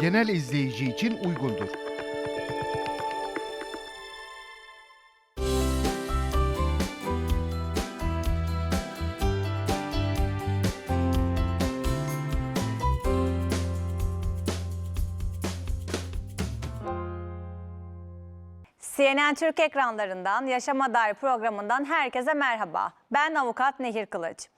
genel izleyici için uygundur. CNN Türk ekranlarından Yaşama Dair programından herkese merhaba. Ben avukat Nehir Kılıç.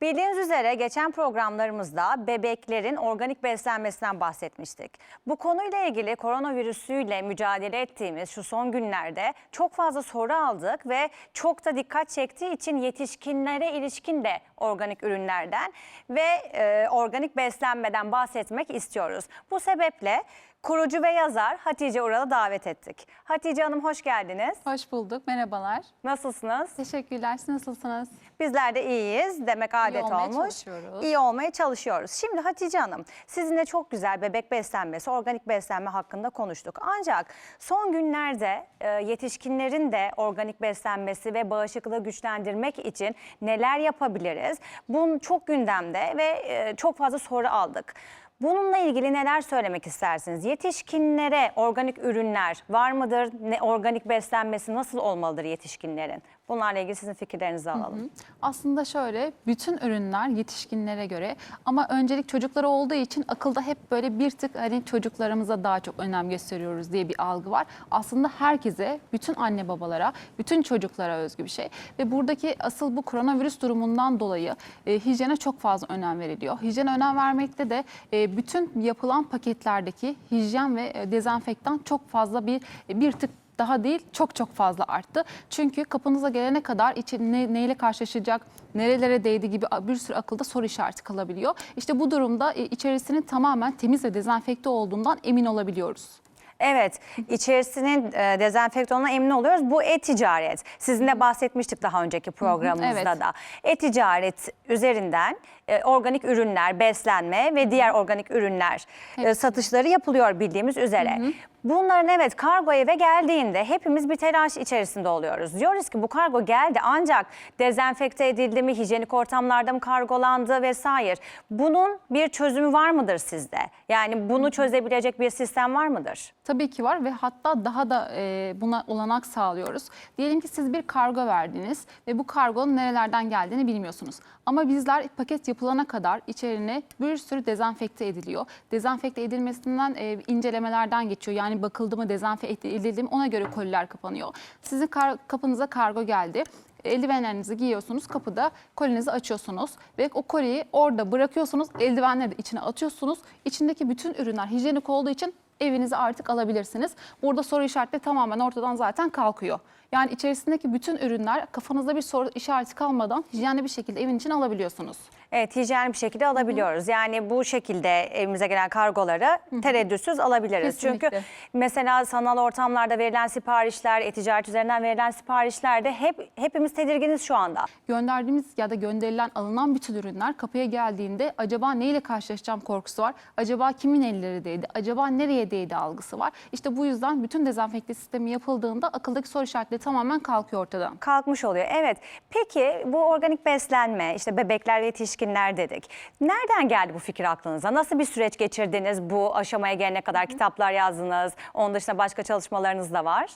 Bildiğiniz üzere geçen programlarımızda bebeklerin organik beslenmesinden bahsetmiştik. Bu konuyla ilgili koronavirüsüyle mücadele ettiğimiz şu son günlerde çok fazla soru aldık ve çok da dikkat çektiği için yetişkinlere ilişkin de organik ürünlerden ve e, organik beslenmeden bahsetmek istiyoruz. Bu sebeple kurucu ve yazar Hatice Ural'ı davet ettik. Hatice Hanım hoş geldiniz. Hoş bulduk. Merhabalar. Nasılsınız? Teşekkürler. Siz nasılsınız? Bizler de iyiyiz demek adet olmaya olmuş. çalışıyoruz. İyi olmaya çalışıyoruz. Şimdi Hatice Hanım sizinle çok güzel bebek beslenmesi, organik beslenme hakkında konuştuk. Ancak son günlerde e, yetişkinlerin de organik beslenmesi ve bağışıklığı güçlendirmek için neler yapabiliriz? Bunun çok gündemde ve e, çok fazla soru aldık. Bununla ilgili neler söylemek istersiniz? Yetişkinlere organik ürünler var mıdır? Ne, organik beslenmesi nasıl olmalıdır yetişkinlerin? Bunlarla ilgili sizin fikirlerinizi alalım. Aslında şöyle bütün ürünler yetişkinlere göre ama öncelik çocuklara olduğu için akılda hep böyle bir tık hani çocuklarımıza daha çok önem gösteriyoruz diye bir algı var. Aslında herkese, bütün anne babalara, bütün çocuklara özgü bir şey. Ve buradaki asıl bu koronavirüs durumundan dolayı e, hijyene çok fazla önem veriliyor. Hijyene önem vermekte de e, bütün yapılan paketlerdeki hijyen ve e, dezenfektan çok fazla bir bir tık daha değil çok çok fazla arttı. Çünkü kapınıza gelene kadar için ne, neyle karşılaşacak, nerelere değdi gibi bir sürü akılda soru işareti kalabiliyor. İşte bu durumda e, içerisinin tamamen temiz ve dezenfekte olduğundan emin olabiliyoruz. Evet, içerisinin e, dezenfektanına emin oluyoruz. Bu e-ticaret. Sizinle bahsetmiştik daha önceki programımızda evet. da. E-ticaret üzerinden e, organik ürünler, beslenme ve diğer organik ürünler e, satışları yapılıyor bildiğimiz üzere. Bunların evet kargo eve geldiğinde hepimiz bir telaş içerisinde oluyoruz. Diyoruz ki bu kargo geldi ancak dezenfekte edildi mi, hijyenik ortamlarda mı kargolandı vesaire. Bunun bir çözümü var mıdır sizde? Yani bunu çözebilecek bir sistem var mıdır? Tabii ki var ve hatta daha da e, buna olanak sağlıyoruz. Diyelim ki siz bir kargo verdiniz ve bu kargonun nerelerden geldiğini bilmiyorsunuz. Ama bizler paket yapılana kadar içerine bir sürü dezenfekte ediliyor. Dezenfekte edilmesinden e, incelemelerden geçiyor. Yani bakıldı mı, dezenfekte edildi mi ona göre koliler kapanıyor. Sizin kar- kapınıza kargo geldi. Eldivenlerinizi giyiyorsunuz, kapıda kolinizi açıyorsunuz ve o koliyi orada bırakıyorsunuz. Eldivenleri de içine atıyorsunuz. İçindeki bütün ürünler hijyenik olduğu için evinize artık alabilirsiniz. Burada soru işaretleri tamamen ortadan zaten kalkıyor. Yani içerisindeki bütün ürünler kafanızda bir soru işareti kalmadan hijyenli bir şekilde evin için alabiliyorsunuz. Evet hijyen bir şekilde alabiliyoruz. Yani bu şekilde evimize gelen kargoları tereddütsüz alabiliriz. Kesinlikle. Çünkü mesela sanal ortamlarda verilen siparişler, e-ticaret üzerinden verilen siparişlerde hep hepimiz tedirginiz şu anda. Gönderdiğimiz ya da gönderilen alınan bütün ürünler kapıya geldiğinde acaba neyle karşılaşacağım korkusu var. Acaba kimin elleri değdi? Acaba nereye değdi algısı var. İşte bu yüzden bütün dezenfekte sistemi yapıldığında akıldaki soru işaretleri tamamen kalkıyor ortadan. Kalkmış oluyor. Evet. Peki bu organik beslenme, işte bebekler ve yetişkinler dedik. Nereden geldi bu fikir aklınıza? Nasıl bir süreç geçirdiniz bu aşamaya gelene kadar? Kitaplar yazdınız. Onun dışında başka çalışmalarınız da var.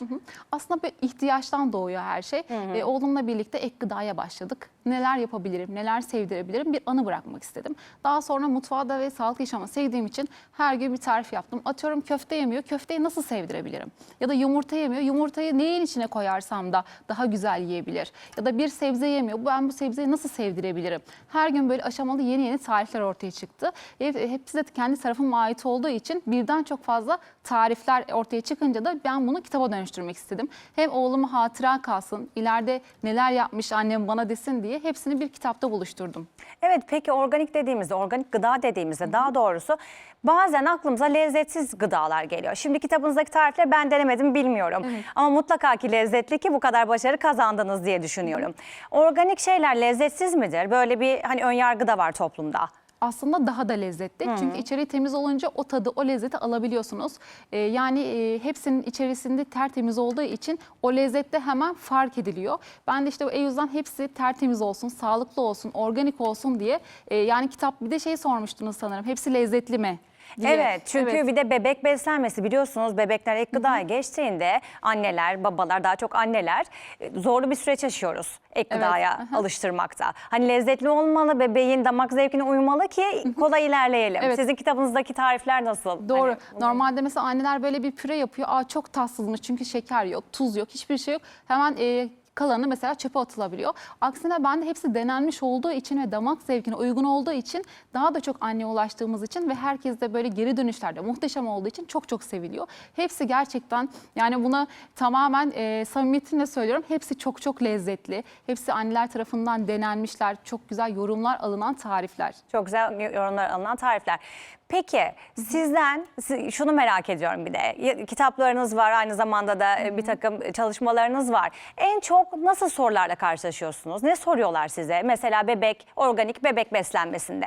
Aslında bir ihtiyaçtan doğuyor her şey. E, oğlumla birlikte ek gıdaya başladık. Neler yapabilirim, neler sevdirebilirim bir anı bırakmak istedim. Daha sonra mutfağda ve sağlıklı yaşamı sevdiğim için her gün bir tarif yaptım. Atıyorum köfte yemiyor, köfteyi nasıl sevdirebilirim? Ya da yumurta yemiyor, yumurtayı neyin içine koyarsam da daha güzel yiyebilir? Ya da bir sebze yemiyor, ben bu sebzeyi nasıl sevdirebilirim? Her gün böyle aşamalı yeni yeni tarifler ortaya çıktı. E, Hepsi de kendi tarafıma ait olduğu için birden çok fazla tarifler ortaya çıkınca da ben bunu kitaba dönüştürmek istedim. Hem oğluma hatıra kalsın, ileride neler yapmış annem bana desin diye hepsini bir kitapta buluşturdum. Evet peki organik dediğimizde, organik gıda dediğimizde daha doğrusu bazen aklımıza lezzetsiz gıdalar geliyor. Şimdi kitabınızdaki tarifleri ben denemedim bilmiyorum. Ama mutlaka ki lezzetli ki bu kadar başarı kazandınız diye düşünüyorum. Organik şeyler lezzetsiz midir? Böyle bir hani ön yargı da var toplumda. aslında daha da lezzetli. Çünkü içeriği temiz olunca o tadı, o lezzeti alabiliyorsunuz. Ee, yani e, hepsinin içerisinde tertemiz olduğu için o lezzette hemen fark ediliyor. Ben de işte o yüzden hepsi tertemiz olsun, sağlıklı olsun, organik olsun diye. e, yani kitap bir de şey sormuştunuz sanırım. Hepsi lezzetli mi? Diye. Evet çünkü Evet. bir de bebek beslenmesi biliyorsunuz bebekler ek gıdaya geçtiğinde anneler, babalar daha çok anneler e, zorlu bir süreç yaşıyoruz ek Evet, gıdaya aha. alıştırmakta. Hani lezzetli olmalı, bebeğin damak zevkine uymalı ki kolay ilerleyelim. Evet. Sizin kitabınızdaki tarifler nasıl? Doğru. Hani Normalde mesela anneler böyle bir püre yapıyor. Aa çok tatsızmış çünkü şeker yok, tuz yok, hiçbir şey yok. Hemen e, kalanı mesela çöpe atılabiliyor. Aksine bende hepsi denenmiş olduğu için ve damak zevkine uygun olduğu için daha da çok anneye ulaştığımız için ve herkes de böyle geri dönüşlerde muhteşem olduğu için çok çok seviliyor. Hepsi gerçekten yani buna tamamen e, samimiyetimle söylüyorum. Hepsi çok çok lezzetli. Hepsi anneler tarafından denenmişler. Çok güzel yorumlar alınan tarifler. Çok güzel yorumlar alınan tarifler. Peki sizden siz- şunu merak ediyorum bir de. Kitaplarınız var aynı zamanda da e, bir takım çalışmalarınız var. En çok nasıl sorularla karşılaşıyorsunuz? Ne soruyorlar size? Mesela bebek, organik bebek beslenmesinde.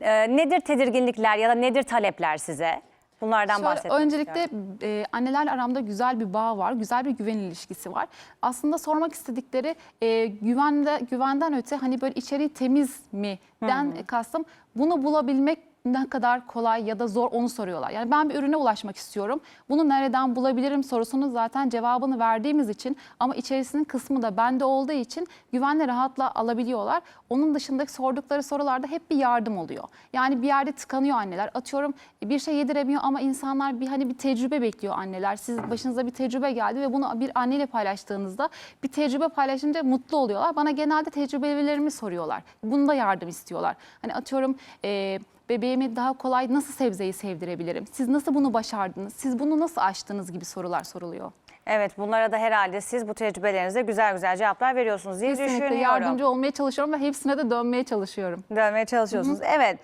Ee, nedir tedirginlikler ya da nedir talepler size? Bunlardan Şöyle, bahsetmek öncelikle istiyorum. e, annelerle aramda güzel bir bağ var, güzel bir güven ilişkisi var. Aslında sormak istedikleri e, güvende güvenden öte hani böyle içeriği temiz mi den kastım bunu bulabilmek ne kadar kolay ya da zor onu soruyorlar. Yani ben bir ürüne ulaşmak istiyorum. Bunu nereden bulabilirim sorusunu zaten cevabını verdiğimiz için ama içerisinin kısmı da bende olduğu için güvenle rahatla alabiliyorlar. Onun dışındaki sordukları sorularda hep bir yardım oluyor. Yani bir yerde tıkanıyor anneler. Atıyorum bir şey yediremiyor ama insanlar bir hani bir tecrübe bekliyor anneler. Siz başınıza bir tecrübe geldi ve bunu bir anneyle paylaştığınızda bir tecrübe paylaşınca mutlu oluyorlar. Bana genelde tecrübelerimi soruyorlar. Bunda yardım istiyorlar. Hani atıyorum e, bebeğime daha kolay nasıl sebzeyi sevdirebilirim? Siz nasıl bunu başardınız? Siz bunu nasıl aştınız gibi sorular soruluyor. Evet bunlara da herhalde siz bu tecrübelerinizle güzel güzel cevaplar veriyorsunuz diye Kesinlikle düşünüyorum. yardımcı olmaya çalışıyorum ve hepsine de dönmeye çalışıyorum. Dönmeye çalışıyorsunuz. Evet.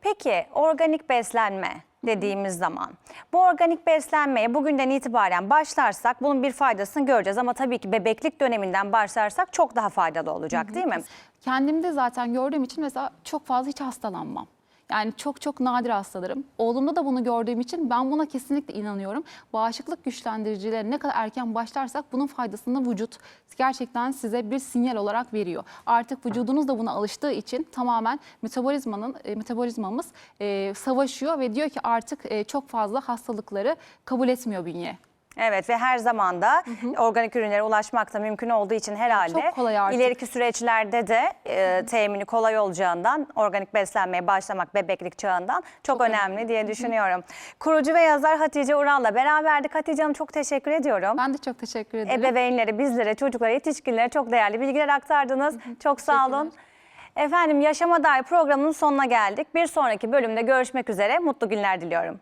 Peki organik beslenme dediğimiz zaman bu organik beslenmeye bugünden itibaren başlarsak bunun bir faydasını göreceğiz ama tabii ki bebeklik döneminden başlarsak çok daha faydalı olacak değil mi? Kendimde zaten gördüğüm için mesela çok fazla hiç hastalanmam. Yani çok çok nadir hastalarım. Oğlumda da bunu gördüğüm için ben buna kesinlikle inanıyorum. Bağışıklık güçlendiricileri ne kadar erken başlarsak bunun faydasını vücut gerçekten size bir sinyal olarak veriyor. Artık vücudunuz da buna alıştığı için tamamen metabolizmanın e, metabolizmamız e, savaşıyor ve diyor ki artık e, çok fazla hastalıkları kabul etmiyor bünye. Evet ve her zaman da organik ürünlere ulaşmak da mümkün olduğu için herhalde Çok kolay artık. ileriki süreçlerde de e, temini kolay olacağından organik beslenmeye başlamak bebeklik çağından çok, önemli diye düşünüyorum. Kurucu ve yazar Hatice Ural'la beraberdik. Hatice Hanım çok teşekkür ediyorum. Ben de çok teşekkür ederim. Ebeveynlere, bizlere, çocuklara, yetişkinlere çok değerli bilgiler aktardınız. Çok sağ olun. Efendim Yaşama Dair programının sonuna geldik. Bir sonraki bölümde görüşmek üzere. Mutlu günler diliyorum.